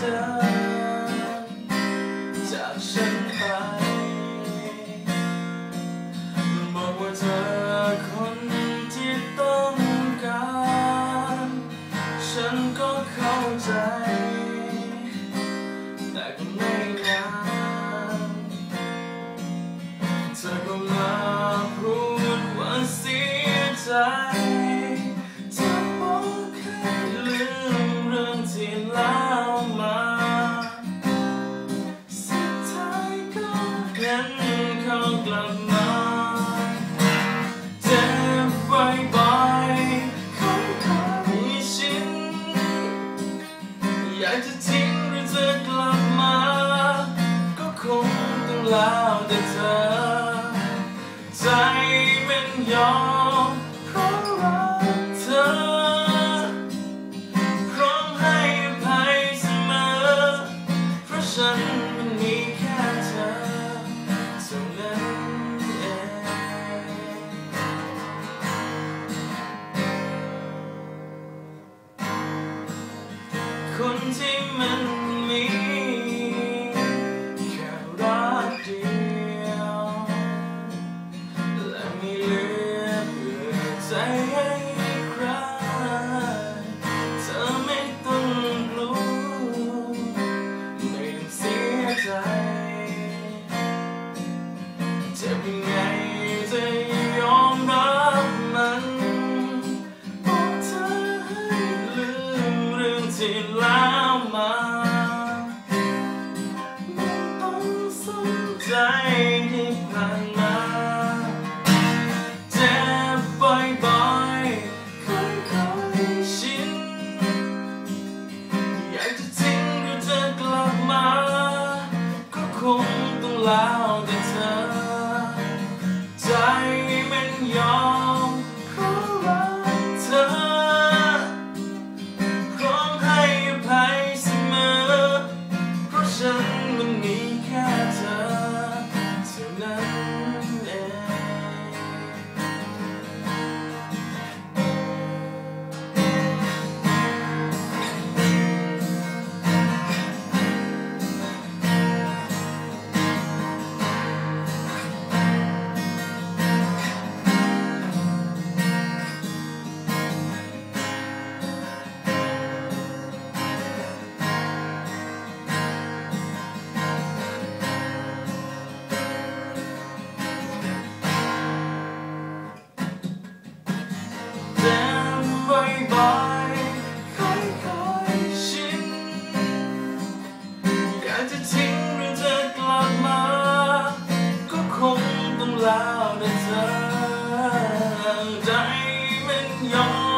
ธอเดินจากฉันไปบอกว่าเธอคนที่ต้องการ ฉันก็เข้าใจ แต่ก็ไม่นานเธอก็มาพูดว่าเสียใจ ฉันเขากลับมาเจ็บบ่อยๆของเขาดมีชินอยากจะทิ้งหรือเธอกลับมา ก็คงต้องแล้วแต่เธอ ใจมันยอม คนที่มัน ที่แล้วมาต้องสนใจที่ผ่านมาเจ็บบ่อยๆค่อยๆชินอยากจะทิ้งหรือจะกลับมา ก็คงต้องแล้วแต่เธอ ใจมันยอม 你要